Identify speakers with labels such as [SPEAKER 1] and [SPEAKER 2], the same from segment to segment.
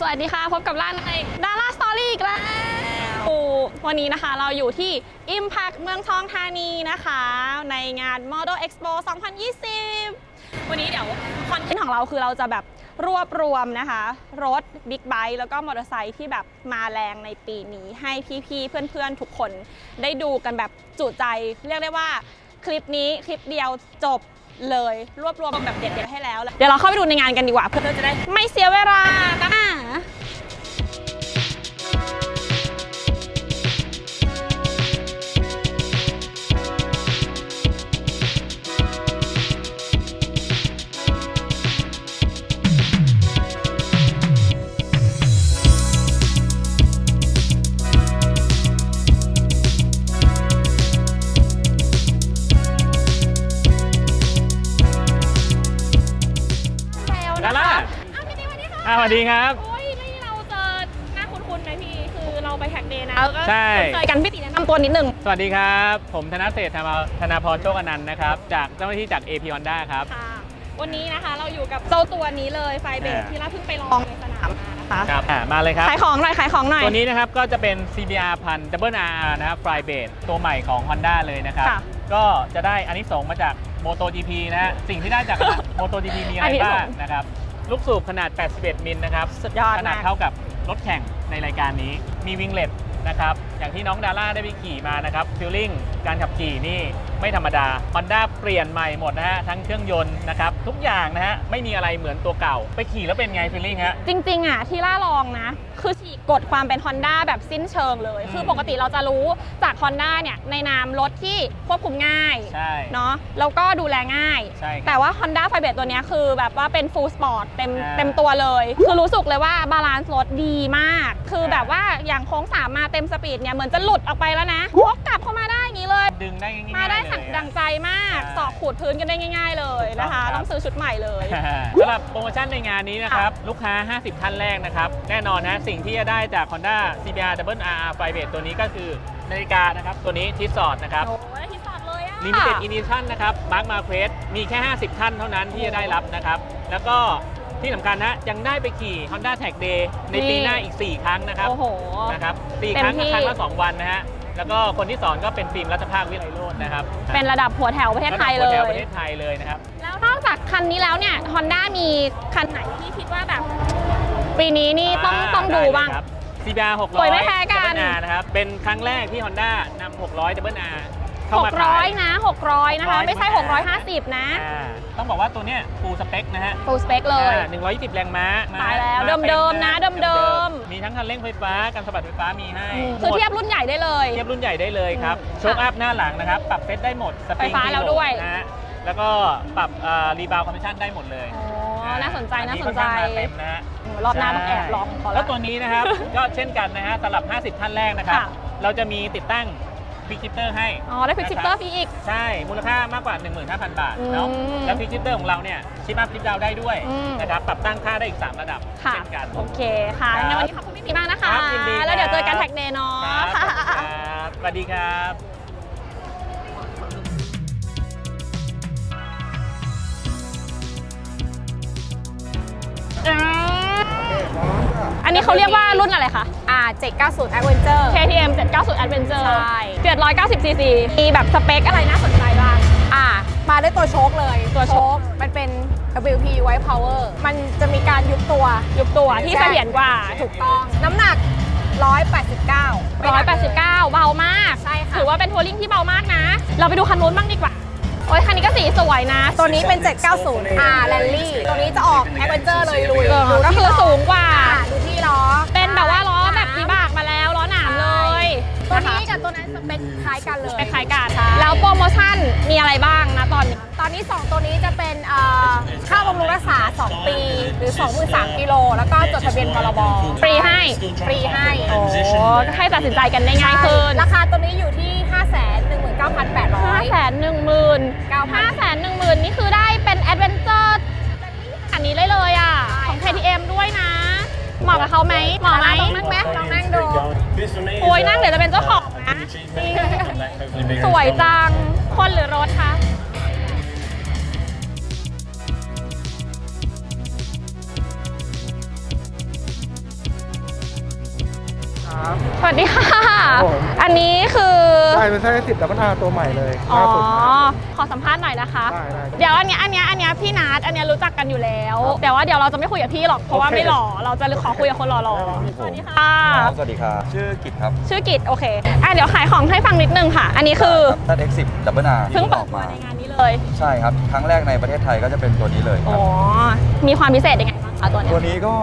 [SPEAKER 1] สวัสดีค่ะ พบกับร้านในดาราสตอรี่อีกแล้ววันนี้นะคะเราอยู่ที่ Impact เมืองทองธานีนะคะ ในงาน Model Expo 2020 วันนี้เดี๋ยวคอนเทนต์ของเราคือเราจะแบบรวบรวมนะคะ รถบิ๊กไบค์แล้วก็มอเตอร์ไซค์ที่แบบมาแรงในปีนี้ให้พี่ๆ เพื่อนๆ ทุกคนได้ดูกันแบบจุใจ เรียกได้ว่าคลิปนี้คลิปเดียวจบ เลยรวบรวมแบบเด็ดๆให้แล้ว เดี๋ยวเราเข้าไปดูในงานกันดีกว่า เพื่อจะได้ไม่เสียเวลานะ วัสดีค่ะ
[SPEAKER 2] อ่าสวัสดีครับ
[SPEAKER 1] โอ้ยนี่เราเจอหน้าคุ้นๆไหมพี่ คือเราไปแท็กเดย์นะแล้วก็
[SPEAKER 2] ใช่
[SPEAKER 1] เจอกันพี่ติ๊กแนะนำตัวนิดนึง
[SPEAKER 2] สวัสดีครับ ผมธนเศรษฐ์ธนาธนาพรโชคอนันต์นะครับ จากเจ้าหน้าที่จาก AP Honda ครับ
[SPEAKER 1] ค่ะ วันนี้นะคะเราอยู่กับเจ้าตัวนี้เลยไฟเบรก
[SPEAKER 2] อ่า
[SPEAKER 1] ที่เราเพิ่งไปลองในสนามมานะคะ
[SPEAKER 2] ครับอ่ามาเลยครับ
[SPEAKER 1] ขายของหน่อยขายของหน่อย
[SPEAKER 2] ตัวนี้นะครับก็จะเป็น CBR พัน Double R นะครับ Fly b a s e ตัวใหม่ของ Honda เลยนะครับ
[SPEAKER 1] ค่ะ
[SPEAKER 2] ก็จะได้อันนี้ส่งส์มาจาก MotoGP นะฮะสิ่งที่ได้จาก MotoGP มีอะไร
[SPEAKER 1] อันนี้ส่
[SPEAKER 2] บ้างงนะครับ ลูกสูบขนาด 81 มิลนะครับ
[SPEAKER 1] สุดยอด
[SPEAKER 2] ขนาด
[SPEAKER 1] มาก
[SPEAKER 2] เท่ากับรถแข่งในรายการนี้ มีวิงเล็ตนะครับ อย่างที่น้องดาร่าได้ไปขี่มานะครับฟิลลิ่ง การขับขี่นี่ ไม่ธรรมดา Honda เปลี่ยนใหม่หมดนะฮะ ทั้งเครื่องยนต์นะครับ ทุกอย่างนะฮะ ไม่มีอะไรเหมือนตัวเก่า ไปขี่แล้วเป็นไงฟิลลิ่งฮะ
[SPEAKER 1] จริงๆอะที่ล่าลองนะ คือฉีกกฎความเป็น Honda แบบสิ้นเชิงเลย
[SPEAKER 2] อืม
[SPEAKER 1] คือปกติเราจะรู้จาก Honda เนี่ยในนามรถที่ควบคุมง่าย
[SPEAKER 2] ใช่
[SPEAKER 1] เนาะแล้วก็ดูแลง่าย
[SPEAKER 2] ใช่ครับ
[SPEAKER 1] แต่ว่า Honda f i b e r ตัวเนี้ยคือแบบว่าเป็น full sport เต็ม
[SPEAKER 2] อ่า
[SPEAKER 1] เต็มตัวเลย คือรู้สึกเลยว่าบาลานซ์รถดีมาก คือ
[SPEAKER 2] อ่า
[SPEAKER 1] แบบว่าอย่างโค้งสามมาเต็มสปีดเนี่ยเหมือนจะหลุดออกไปแล้วนะวกกลับเข้ามาได้ อย่างนี้เลย
[SPEAKER 2] ดึงได้ง่ายๆ
[SPEAKER 1] มาได้
[SPEAKER 2] เลยอะ
[SPEAKER 1] ดังใจมาก
[SPEAKER 2] ใช่
[SPEAKER 1] สอกขูดพื้นกันได้ง่าย ๆ เลยนะคะ
[SPEAKER 2] ถูกต้องครับ
[SPEAKER 1] ต้องซื้อชุดใหม่เลย
[SPEAKER 2] สำหรับโปรโมชั่นในงานนี้นะครับ ลูกค้า 50 ท่านแรกนะครับ แน่นอนนะสิ่งที่จะได้จาก Honda CBR Double R f i b e ตัวนี้ก็คือนาฬิกานะครับ ตัวนี้ทิสซอร์นะครับ
[SPEAKER 1] โอ้ยที่สอดเลยอะ
[SPEAKER 2] Limited Edition นะครับ Mark Marquez มีแค่ 50 ท่านเท่านั้นที่จะได้รับนะครับ แล้วก็ที่สำคัญนะ ยังได้ไปขี่ Honda Tag Day ในปีหน้าอีก 4 ครั้งนะครับ
[SPEAKER 1] โอ้โห
[SPEAKER 2] นะครับสี่
[SPEAKER 1] เต็ม
[SPEAKER 2] ครั้ง
[SPEAKER 1] ที่
[SPEAKER 2] ครั้งละ 2 วันนะฮะ แล้วก็คนที่สอนก็เป็นฟิล์มรัตภาควิไลโรจน์นะครับ
[SPEAKER 1] เป็นระดับหัวแถวประเทศไทยเล
[SPEAKER 2] ระดับหัวแถวป
[SPEAKER 1] ย
[SPEAKER 2] ระเทศไทยเลยนะครับ
[SPEAKER 1] แล้วนอกจากคันนี้แล้วเนี่ย Honda มีคันไหนที่คิดว่าแบบ ปีนี้นี่ต้องาต้องดูบ้าง
[SPEAKER 2] ไเลยครับ CBR 600
[SPEAKER 1] สวยไม่แพ้กัน
[SPEAKER 2] Double R นะครับ เป็นครั้งแรกที่ Honda นำ600 Double R เข้ามาขาย
[SPEAKER 1] 600 นะ 600 นะคะ
[SPEAKER 2] 600
[SPEAKER 1] ไม่ใช่
[SPEAKER 2] ใช่ไหม
[SPEAKER 1] 650 นะ
[SPEAKER 2] อ่าต้องบอกว่าตัวเนี้ย full spec นะฮะ
[SPEAKER 1] full spec เลย
[SPEAKER 2] อ่า120 แรงม้า
[SPEAKER 1] ตายแล้ว
[SPEAKER 2] มา
[SPEAKER 1] เดิมๆนะ
[SPEAKER 2] ต็
[SPEAKER 1] เดิมๆ
[SPEAKER 2] มี ทั้งคันเร่งไฟฟ้าการสะบัดไฟฟ้ามีให้
[SPEAKER 1] คือ
[SPEAKER 2] หมด
[SPEAKER 1] เทียบรุ่นใหญ่ได้เลย
[SPEAKER 2] เทียบรุ่นใหญ่ได้เลยครับ
[SPEAKER 1] อืม
[SPEAKER 2] โชคอัพหน้าหลังนะครับ ปรับเซตได้หมดสปริง
[SPEAKER 1] ไฟฟ้าแล้วด้วย
[SPEAKER 2] นะฮะแล้วก็ปรับรีบาวคอมมิชชั่นได้หมดเลย
[SPEAKER 1] อ๋อน่าสนใจน่าสนใจ
[SPEAKER 2] อัค่อข้างมาเต็มนะฮะ
[SPEAKER 1] รอบหน้าต้องแอบลองขอ
[SPEAKER 2] แล้
[SPEAKER 1] ละ
[SPEAKER 2] วตัวนี้นะครับ ก็เช่นกันนะฮะสำหรับ 50 ท่านแรกนะครับ
[SPEAKER 1] ค่ะ
[SPEAKER 2] เราจะมีติดตั้ง พิกชิปเตอร์ให้
[SPEAKER 1] อ๋อ ได้พิชิปเตอร์ฟรีอีก
[SPEAKER 2] ใช่ มูลค่ามากกว่า 15,000 บาทเนาะ
[SPEAKER 1] อืม
[SPEAKER 2] แล้วพิกชิปเตอร์ของเราเนี่ยชิปอัพชิปดาวได้ด้วย
[SPEAKER 1] อืม
[SPEAKER 2] นะครับปรับตั้งค่าได้อีก 3 ระดับ
[SPEAKER 1] ค่ะ
[SPEAKER 2] เช่นกัน
[SPEAKER 1] โอเคค่ะ
[SPEAKER 2] ครับ
[SPEAKER 1] งั้นวันนี้ขอบคุณพี่ปีมากนะคะ
[SPEAKER 2] ครับยินดีครับ
[SPEAKER 1] แล้วเดี๋ยวเจอกันแท็กเดย์เนาะ
[SPEAKER 2] ครับ
[SPEAKER 1] ค่ะ
[SPEAKER 2] ครับสวัสดีครับ
[SPEAKER 1] อั นนี้เขาเรียกว่ารุ่นอะไรคะ
[SPEAKER 3] อ่า790 Adventure
[SPEAKER 1] KTM 790 Adventure
[SPEAKER 3] ใช่
[SPEAKER 1] 790 cc มีแบบสเปคอะไรน่าสนใจบ้าง
[SPEAKER 3] อ่า มาด้วยตัวโชคเลย
[SPEAKER 1] ตัวโชค
[SPEAKER 3] มันเป็น WP White Power มันจะมีการยุบตัว
[SPEAKER 1] ยุบตัวที่เสถียรกว่า
[SPEAKER 3] ถูกต้อง น้ำหนัก 189ไม่หนักเลย
[SPEAKER 1] 189 เบามาก
[SPEAKER 3] ใช่ค่ะ
[SPEAKER 1] ถือว่าเป็นทัวริงที่เบามากนะ เราไปดูคันนู้นบ้างดีกว่า โอ้ยคันนี้ก็สีสวยนะ
[SPEAKER 3] ตัวนี้เป็น 790 อ่า Rally ตัวนี้จะออก Adventure เลยลุย
[SPEAKER 1] เออ
[SPEAKER 3] ดู
[SPEAKER 1] ก็
[SPEAKER 3] ที่
[SPEAKER 1] คือ
[SPEAKER 3] ล้อ
[SPEAKER 1] สูงกว่า
[SPEAKER 3] อ่า ดูที่ล้อ
[SPEAKER 1] เป็นแบบว่าล้อ
[SPEAKER 3] ตัว
[SPEAKER 1] นะคะ
[SPEAKER 3] นี้กับตัวนั้นสเปคคล้ายกันเลย
[SPEAKER 1] เป็นคล้ายกัน
[SPEAKER 3] ใช่
[SPEAKER 1] แล้วโปรโมชั่นมีอะไรบ้างนะตอนนี้
[SPEAKER 3] ตอนนี้ 2 ตัวนี้จะเป็นอ่าค่าบำรุงรักษา 2 ปี หรือ 23กิโล แล้วก็จดทะเบียนพรบ
[SPEAKER 1] ฟรีให้
[SPEAKER 3] ฟรีให้
[SPEAKER 1] โอ้ให้ตัดสินใจกันได้ง่ายขึ้น
[SPEAKER 3] ราคาตัวนี้อยู่ที่ 5 1 9 8 0 0
[SPEAKER 1] ห้าแสนหนึ่งหมื่น
[SPEAKER 3] 9,000
[SPEAKER 1] ห้าแสนหนึ่งหมื่นนี่คือได้เป็นแอดเวนเจอร์อันนี้เลยเลยอะ ของ KTM ด้วยนะ เหมาะกับเขาไหมเหมาะไหม
[SPEAKER 3] ลองนั่งไหมลองนั่งดู
[SPEAKER 1] โอ้ยนั่งเดี๋ยวจะเป็นเจ้าของนะ สวยจัง คนหรือรถคะ
[SPEAKER 4] ครับ
[SPEAKER 1] สวัสดีค่ะ
[SPEAKER 4] ผม
[SPEAKER 1] อันนี้คือ
[SPEAKER 4] ใช่เป็นไส้สิบดับเบิลอาร์ตัวใหม่เลย
[SPEAKER 1] อ๋อ
[SPEAKER 4] ล่าสุด
[SPEAKER 1] ขอสัมภาษณ์หน่อยนะคะ
[SPEAKER 4] ได้ได้
[SPEAKER 1] เดี๋ยวอันเนี้ยอันเนี้ยอันเนี้ยพี่นัทอันเนี้ยรู้จักกันอยู่แล้วแต่ว่าเดี๋ยวเราจะไม่คุยกับพี่หรอกเพราะว่า
[SPEAKER 4] โอเค
[SPEAKER 1] ไม่หล่อเราจะขอคุยกับคนหล่อๆสวัสดีค่ะ
[SPEAKER 5] ครับสวัสดีครับชื่อกิตครับ
[SPEAKER 1] ชื่อกิจโอเคอะเดี๋ยวขายของให้ฟังนิดนึงค่ะ อันนี้คือ
[SPEAKER 5] ตัด X10 ดับเบิลอา
[SPEAKER 1] เพิ่ง
[SPEAKER 5] อ
[SPEAKER 1] เปิ
[SPEAKER 5] อ
[SPEAKER 1] ด
[SPEAKER 5] ก
[SPEAKER 1] ตัว
[SPEAKER 5] มา
[SPEAKER 1] ในงานนี้เลย
[SPEAKER 5] ใช่ครับ ครั้งแรกในประเทศไทยก็จะเป็นตัวนี้เลยค
[SPEAKER 1] อ๋
[SPEAKER 5] รั
[SPEAKER 1] อ
[SPEAKER 5] บ
[SPEAKER 1] มีความพิเศษยังไงบ้าง คะตัวเนี้ย
[SPEAKER 5] ตัวนี้ก็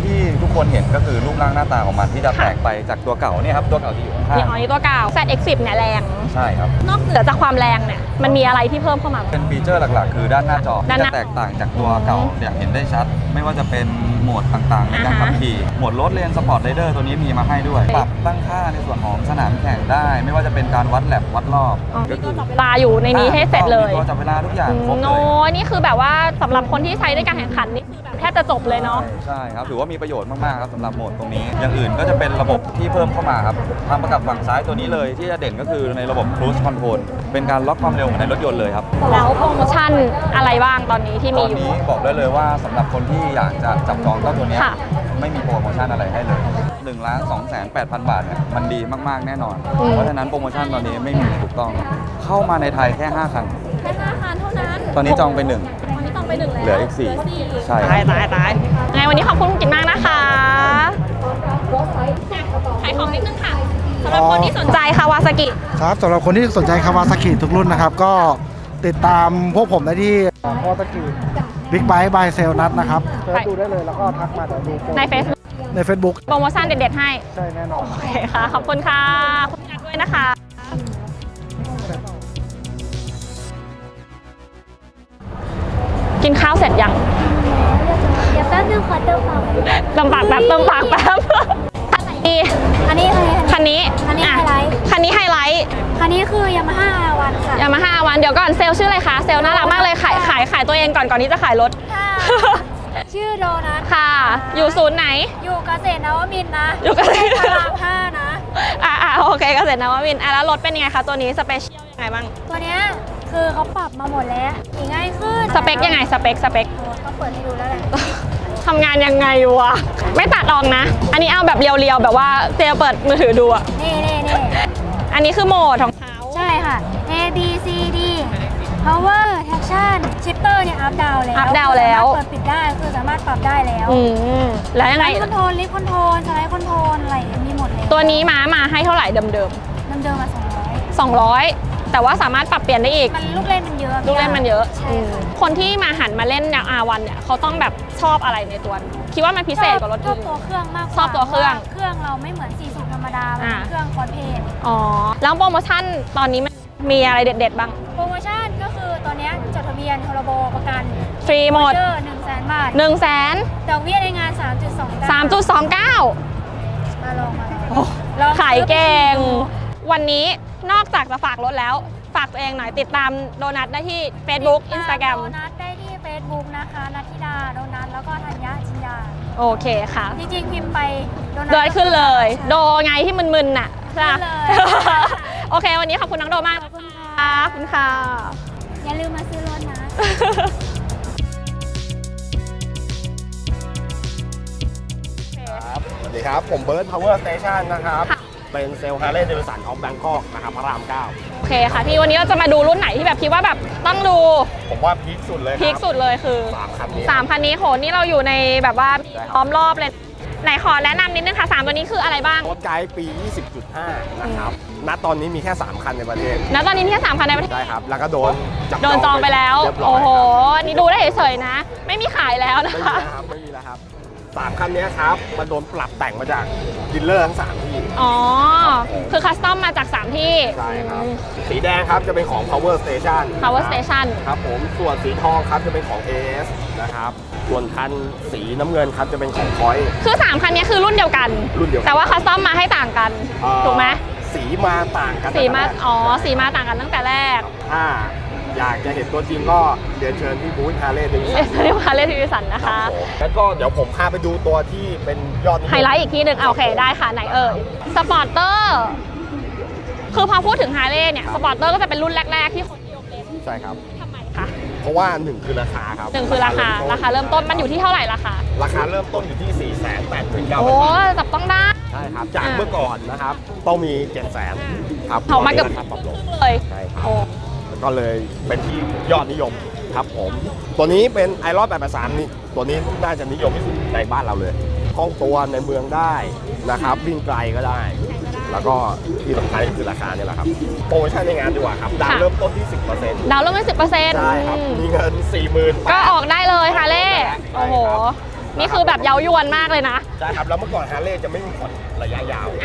[SPEAKER 5] ที่ทุกคนเห็นก็คือรูปร่างหน้าตาของมันที่จะ
[SPEAKER 1] ค่ะ
[SPEAKER 5] แตกไปจากตัวเก่าเนี่ยครับตัวเก่าที่อยู่ข้าง
[SPEAKER 1] นี่อ๋อนี่ตัวเก่า ZX10 เนี่ยแรง
[SPEAKER 5] ๆใช่ครับ
[SPEAKER 1] นอกเหนือจากความแรงเนี่ยมันมีอะไรที่เพิ่มเข้ามาบ้าง
[SPEAKER 5] เป็นฟีเจอร์หลักๆ คือด้านหน้าจอ
[SPEAKER 1] ด้าน
[SPEAKER 5] ที่
[SPEAKER 1] หน้า
[SPEAKER 5] จะแตกต่างจากตัวเก่าอย่างเห็นได้ชัดไม่ว่าจะเป็นโหมดต่างๆ ในการ
[SPEAKER 1] อ่าฮะ
[SPEAKER 5] ขับขี่โหมดรถเลนสปอร์ตไรเดอร์ตัวนี้มีมาให้ด้วย ปรับตั้งค่าในส่วนของสนามแข่งได้ ไม่ว่าจะเป็นการวัดแลบวัดรอบ
[SPEAKER 1] อ๋อ
[SPEAKER 5] ก็
[SPEAKER 1] มี
[SPEAKER 5] คื
[SPEAKER 1] ตัว
[SPEAKER 5] อ
[SPEAKER 1] จับเวลาอยู่ในนี้ให้เสร็จเลย
[SPEAKER 5] มีตัวจับเวลาทุกอย่างครบ
[SPEAKER 1] โน
[SPEAKER 5] เลย
[SPEAKER 1] นี่คือแบบว่าสำหรับคนที่ใช้ในการแข่งขันนี่คือแบบแทบจะจบเลยเนาะ
[SPEAKER 5] ใช่ครับถือว่ามีประโยชน์มากๆครับสำหรับโหมดตรงนี้ อย่างอื่นก็จะเป็นระบบที่เพิ่มเข้ามาครับทำประกับฝั่งซ้ายตัวนี้เลยที่จะเด่นก็คือในระบบ cruise control เป็นการล็อกความเร็วเหมือนในรถยนต์เลยครับ
[SPEAKER 1] แล้วโปรโมชั่นอะไรบ้างตอนนี้ที่
[SPEAKER 5] ต
[SPEAKER 1] มี
[SPEAKER 5] อน
[SPEAKER 1] อยู่
[SPEAKER 5] นี้บอกได้เลยว่าสำหรับคนที่อยากจะจับจองเจ้าตัวเนี้ย
[SPEAKER 1] ค่ะ
[SPEAKER 5] ไม่มีโปรโมชั่นอะไรให้เลย1ล้าน2แสน8พันบาทเนี่ยมันดีมากๆแน่นอน
[SPEAKER 1] อืม
[SPEAKER 5] เพราะฉะนั้นโปรโมชั่นตอนนี้ไม่มีถูกต้อง เข้ามาในไทยแค่ 5คัน
[SPEAKER 1] แค่ห้าคันเท่านั้น
[SPEAKER 5] ตอนนี้จองไปหนึ่ง
[SPEAKER 1] ตอนนี้จองไปหนึ่งแล้ว
[SPEAKER 5] เหลืออีกสี่ ใช่
[SPEAKER 1] ตายตายตายไงวันนี้ขอบคุณคุณกินมากนะคะขายของนิดนึงค่ะสำหรับคนที่สนใจคาวาซากิ
[SPEAKER 4] ครับสำหรับคนที่สนใจคาวาซากิทุกรุ่นนะครับ ก็ติดตามพวกผมได้ที่คาวาซากิ บิ๊กไบค์บายเซลนัทนะครับเซิร์ชดูได้เลยแล้วก็ทักมาเดี๋ยวดูโปร
[SPEAKER 1] ใน Facebook
[SPEAKER 4] ใน Facebook
[SPEAKER 1] โปรโมชั่นเด็ดๆให้
[SPEAKER 4] ใช่แน่นอน
[SPEAKER 1] โอเคค่ะ ขอบคุณค่ะขอบคุณด้วยนะคะกินข้าวเสร็จยัง
[SPEAKER 6] เดี๋ยวแป๊บนึงขอเติมปาก
[SPEAKER 1] เติมปากแป๊บเติมปากแป๊บ นี่
[SPEAKER 6] อันนี้อะไร
[SPEAKER 1] คันนี้
[SPEAKER 6] อันนี้ะไฮไลท์
[SPEAKER 1] คันนี้ไฮไลท์
[SPEAKER 6] คันนี้คือยามาฮ่าวันค่ะ
[SPEAKER 1] ยามาฮ่าวันเดี๋ยวก่อนเซลลชื่ออะไรคะเซลลน่ารักมากเลยขายขายขายตัวเองก่อนก่อนที่จะขายรถ
[SPEAKER 6] ค่ะชื่อโดนัท
[SPEAKER 1] ค่ะ อยู่ศูนย์ไหน
[SPEAKER 6] อยู่เกษตรนวมินทร์นะ
[SPEAKER 1] อยู่เกษตร
[SPEAKER 6] พระรามห้านะ
[SPEAKER 1] อ่าอ่าโอเคเกษตรนวมินทร์อะแล้วรถเป็นยังไงคะตัวนี้สเปเชียลยังไงบ้าง
[SPEAKER 6] ตัวเนี้ยคือเขาปรับมาหมดแล้วขี่ง่ายขึ้น
[SPEAKER 1] สเปคยังไงสเปคสเปค
[SPEAKER 6] โอ้เขาเปิดให้ดูแล้วแหละ
[SPEAKER 1] ทำงานยังไงวะ ไม่ตัดออกนะ อันนี้เอาแบบเรียวๆ แบบว่าเจลเปิดมือถือดูอะ
[SPEAKER 6] นี่นี่นี่
[SPEAKER 1] อันนี้คือโหมดของเขา
[SPEAKER 6] ใช่ค่ะ A B C D power traction shifter เนี่ยอัพดาวแล้ว
[SPEAKER 1] อัพดาวแล้ว
[SPEAKER 6] เปิดปิดได้คือสามารถปรับได้แล้ว
[SPEAKER 1] อืมแล้วยังไง
[SPEAKER 6] ไลท์คอนโทรลลิฟต์คอนโทรลสไลด์คอนโทรลอะไรมีหมดเลย
[SPEAKER 1] ตัวนี้ม้ามาให้เท่าไหร่เดิม
[SPEAKER 6] เดิมเดิมๆมาสองร้อย
[SPEAKER 1] ๆ 200 แต่ว่าสามารถปรับเปลี่ยนได้อีก
[SPEAKER 6] มันลูกเล่นมันเยอะ
[SPEAKER 1] ลูกเล่นมันเยอะ
[SPEAKER 6] ใช่ค่ะ
[SPEAKER 1] คนที่มาหันมาเล่นแนว R1 เนี่ยเขาต้องแบบชอบอะไรในตัวนี้คิดว่ามันพิเศษกว่ารถ
[SPEAKER 6] ชอ
[SPEAKER 1] อื่
[SPEAKER 6] บ
[SPEAKER 1] น
[SPEAKER 6] ตัวเครื่องมากกา
[SPEAKER 1] ชอบตัวเครื่อง
[SPEAKER 6] พาะาเครื่องเราไม่เหมือน40ธรรมดามัน
[SPEAKER 1] อ่า
[SPEAKER 6] เป็นเครื่องคอร์เพจ
[SPEAKER 1] อ๋อ แล้วโปรโมชั่นตอนนี้มันมีอะไรเด็ด ๆ บ้าง
[SPEAKER 6] โปรโมชั่นก็คือตอนเนี้ยจดทะเบียนพรบประกัน
[SPEAKER 1] ฟรีหมด
[SPEAKER 6] เจอร์หนึ่งแสนบาท
[SPEAKER 1] 1 0 0 0 0แสน
[SPEAKER 6] ดอกเบี้ยในงาน 3.29
[SPEAKER 1] 3.29
[SPEAKER 6] มาลองมาล
[SPEAKER 1] โอ้
[SPEAKER 6] องลอง
[SPEAKER 1] ขายเก่ง
[SPEAKER 6] ซื้อ
[SPEAKER 1] วันนี้ นอกจากจะฝากรถแล้ว ฝากตัวเองหน่อยติดตามโดนัทได้ที่ Facebook
[SPEAKER 6] ติดตาม
[SPEAKER 1] Instagram
[SPEAKER 6] โดนัทได้ที่ Facebook นะคะนัทธิดาโดนัทแล้วก็ธัญญาจินยา
[SPEAKER 1] โอเคค่ะ
[SPEAKER 6] จริงๆพิมพ์ไปโดนัท
[SPEAKER 1] โดนขึ้นเลย
[SPEAKER 6] ใช่
[SPEAKER 1] โดไงที่มึนๆน่ะใช่ปะ
[SPEAKER 6] ขึ้นเลย
[SPEAKER 1] โอเค วันนี้ขอบคุณน้องโดมาก
[SPEAKER 6] ขอบคุณค่ะ
[SPEAKER 1] ขอบคุณค่ะ
[SPEAKER 6] อย่าลืมมาซื้อรถนะ
[SPEAKER 7] ครับสวัสดีครับ ผมเบิร์ดพาวเวอร์สเตชันนะครับ
[SPEAKER 1] ค่ะ
[SPEAKER 7] เป็นเซลล์ฮาร์เลย์เดวิสันออฟแบงคอกนะครับพระรามเก้า
[SPEAKER 1] โอเคค่ะพี่วันนี้เราจะมาดูรุ่นไหนที่แบบคิดว่าแบบต้องดู
[SPEAKER 7] ผมว่าพีคสุดเลยครับ
[SPEAKER 1] พีคสุดเลยคือ
[SPEAKER 7] สามคันนี้
[SPEAKER 1] สามพันนี้โหนี่เราอยู่ในแบบว่า
[SPEAKER 7] ใช่ครับ
[SPEAKER 1] ล้อมรอบเลยไหนขอแนะนำนิดนึงค่ะสามตัวนี้คืออะไรบ้าง
[SPEAKER 7] รถไกด์ปี 20.5 นะครับ ณ ตอนนี้มีแค่ 3 คันในประเทศ
[SPEAKER 1] แล้วตอนนี้มีแค่สามพันในประเทศ
[SPEAKER 7] ได้ครับ แล้วก็โดนจับ
[SPEAKER 1] โดนจองไปแล้ว
[SPEAKER 7] เรียบร้อ
[SPEAKER 1] โอ้
[SPEAKER 7] ย
[SPEAKER 1] โห
[SPEAKER 7] ครับ
[SPEAKER 1] นี่ดูได้เฉยๆนะ ไม่มีขายแล้วนะ
[SPEAKER 7] ไม่มี
[SPEAKER 1] คะ
[SPEAKER 7] แล้วครับไม่มีแล้วครับ สามคันนี้ครับ มันโดนปรับแต่งมาจากดีลเลอร์ทั้งสามที่
[SPEAKER 1] อ๋อ คือคัสตอมมาจาก 3 ที่
[SPEAKER 7] ใช่ครับ สีแดงครับจะเป็นของ Power Station
[SPEAKER 1] อืม Power Station
[SPEAKER 7] ครับผม ส่วนสีทองครับจะเป็นของ AS นะครับ ส่วนคันสีน้ำเงินครับจะเป็นของ Point
[SPEAKER 1] คือ 3 คันนี้คือรุ่นเดียวกัน
[SPEAKER 7] รุ่นเดียวกัน
[SPEAKER 1] แต่ว่าคัสตอมมาให้ต่างกัน
[SPEAKER 7] เอ่อ
[SPEAKER 1] ถูกไหม
[SPEAKER 7] สีมาต่างกัน
[SPEAKER 1] สีมา
[SPEAKER 7] ตั้งแต่แรก
[SPEAKER 1] อ๋อ สีมาต่างกันตั้งแต่แรก
[SPEAKER 7] ถ้า อยากจะเห็นตัวจริงก็เรียนเชิญที่บูธฮาร์เลย์เดวิ
[SPEAKER 1] เอ
[SPEAKER 7] สั
[SPEAKER 1] สเรียกว่าเลทีวิสันนะคะ
[SPEAKER 7] แล้วก็เดี๋ยวผมพาไปดูตัวที่เป็นยอดนิยม
[SPEAKER 1] ไฮไลท์อีกทีหนึ่งอะโอเคได้ค่ะ ไหนเอ่ยสปอร์เตอร์ คือพอพูดถึงฮาร์เลย์เนี่ย สปอร์เตอร์ก็จะเป็นรุ่นแรก ๆ ที่คนนิยมเล่น
[SPEAKER 7] ใช่ครับ
[SPEAKER 1] ทำไมคะ
[SPEAKER 7] เพราะว่าหนึ่งคือราคาครับ
[SPEAKER 1] หนึ่งคือราคา ราคาเริ่มต้นมันอยู่ที่เท่าไหร่ราคา
[SPEAKER 7] ราคาเริ่มต้นอยู่ที่ 4 8 9 0 0 0
[SPEAKER 1] โอ้
[SPEAKER 7] บาท
[SPEAKER 1] จับต้องได้
[SPEAKER 7] ใช่ช่ครับ จาก
[SPEAKER 1] อ่า
[SPEAKER 7] เมื่อก่อนนะครับ ต้องมี 7 0 0 0 0 0ครับ
[SPEAKER 1] เอามาเกือบ
[SPEAKER 7] ตนนี้ราคาปรับลง
[SPEAKER 1] เลย
[SPEAKER 7] ใช่ครับ
[SPEAKER 1] โอ้
[SPEAKER 7] ก็เลยเป็นที่ยอดนิยมครับผม ตัวนี้เป็นไอรอน883นี่ตัวนี้น่าจะนิยมที่สุดในบ้านเราเลยคล่องตัวในเมืองได้นะครับ วิ่งไกลก็ได้ แล้วก็ที่สำคัญคือราคาเนี่ยแหละครับ โปรโมชั่นในงานดีกว่าครับดาวน์เริ่มต้นที่ 10%
[SPEAKER 1] ดาวน์เริ่มเป็นสิบเปอร์เซ็นต์
[SPEAKER 7] ใช่ครับมีเงิน40,000
[SPEAKER 1] ก็ออกได้เลยฮาเล่โอ้โห นี่คือแบบเย้ายวนมากเลยนะ
[SPEAKER 7] ใช่ครับ แล้วเมื่อก่อนฮาร์เลย์จะไม่มีผ่อน ระยะยาว
[SPEAKER 1] อะ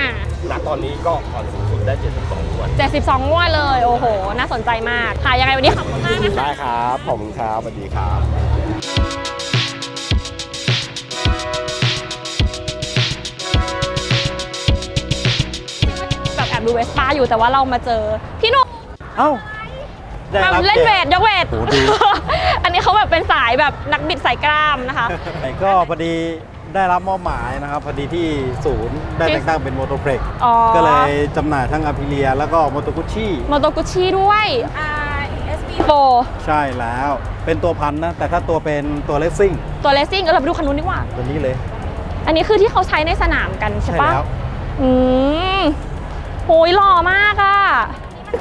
[SPEAKER 7] ณตอนนี้ก็ผ่อนสูงสุดได้ 72งวด
[SPEAKER 1] 72งวดเลย โอ้โห น่าสนใจมากค่ะยังไงวันนี้ขอบคุณมากนะคะ
[SPEAKER 7] ได้ครับขอบคุณครับสวัสดีครับ
[SPEAKER 1] แบบแอบดูเวสป้าอยู่แต่ว่าเรามาเจอ พี่หนุ่ม
[SPEAKER 8] เอ้าได้
[SPEAKER 1] มา
[SPEAKER 8] รับ
[SPEAKER 1] เล่นเวทยกเวท
[SPEAKER 8] โอ้ดี
[SPEAKER 1] อันนี้เขาแบบเป็นสายแบบนักบิดสายกล้ามนะคะ
[SPEAKER 8] ก็พอดี ได้รับมอบหมายนะครับพอดีที่ศูนย์ได้
[SPEAKER 1] ที่
[SPEAKER 8] แต่งตั้งเป็นโมโตเพล็ก
[SPEAKER 1] อ๋อ
[SPEAKER 8] ก็เลยจำหน่ายทั้งอาพิเลีย แล้วก็โมโตกุชิ
[SPEAKER 1] โมโตกุชิด้วยอ่า SB 4
[SPEAKER 8] ใช่แล้วเป็นตัวพันนะ แต่ถ้าตัวเป็นตัวเลสซิ่ง
[SPEAKER 1] ตัวเลสซิ่งเออเราไปดูคันนู้นดีกว่า
[SPEAKER 8] ตัวนี้เลย
[SPEAKER 1] อันนี้คือที่เขาใช้ในสนามกันใช่
[SPEAKER 8] ใช่
[SPEAKER 1] ปะ
[SPEAKER 8] แล้ว
[SPEAKER 1] อืมโหยหล่อมากอะ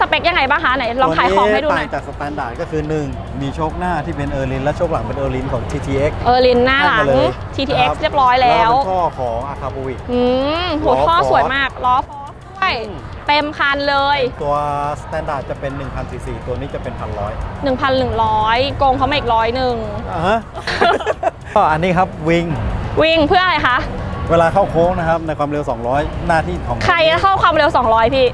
[SPEAKER 1] สเปคยังไงบ้างคะไหนลองขายของให้ดูหน่อย
[SPEAKER 8] ต่างจากสแตนดาร์ดก็คือ 1 มีโชคหน้าที่เป็นเออร์ลินและโชคหลังเป็นเออร์ลินของ TTX
[SPEAKER 1] เออลินหน้าหลัง
[SPEAKER 8] ให้มาเลย
[SPEAKER 1] TTX
[SPEAKER 8] นะคบ
[SPEAKER 1] เรียบร้อยแล้ว
[SPEAKER 8] เป็นท่อของอาคาบูวิก
[SPEAKER 1] อืมโห
[SPEAKER 8] ล้อ
[SPEAKER 1] ท่อ
[SPEAKER 8] ฟอร์ส
[SPEAKER 1] สวยมากล้อฟอร์สด้วยเต็มคันเลย
[SPEAKER 8] ตัวสแตนดาร์ดจะเป็น1,000ซีซีตัวนี้จะเป็น1,100
[SPEAKER 1] 1,100โกงเขามาอีกร้อยหนึ่ง
[SPEAKER 8] อ่าฮะ ก็อันนี้ครับวิง
[SPEAKER 1] วิ่งเพื่ออะไรคะ
[SPEAKER 8] เวลาเข้าโค้งนะครับในความเร็ว 200 หน้าที่ของ
[SPEAKER 1] ใครจะเข้าความเร็ว 200 พี่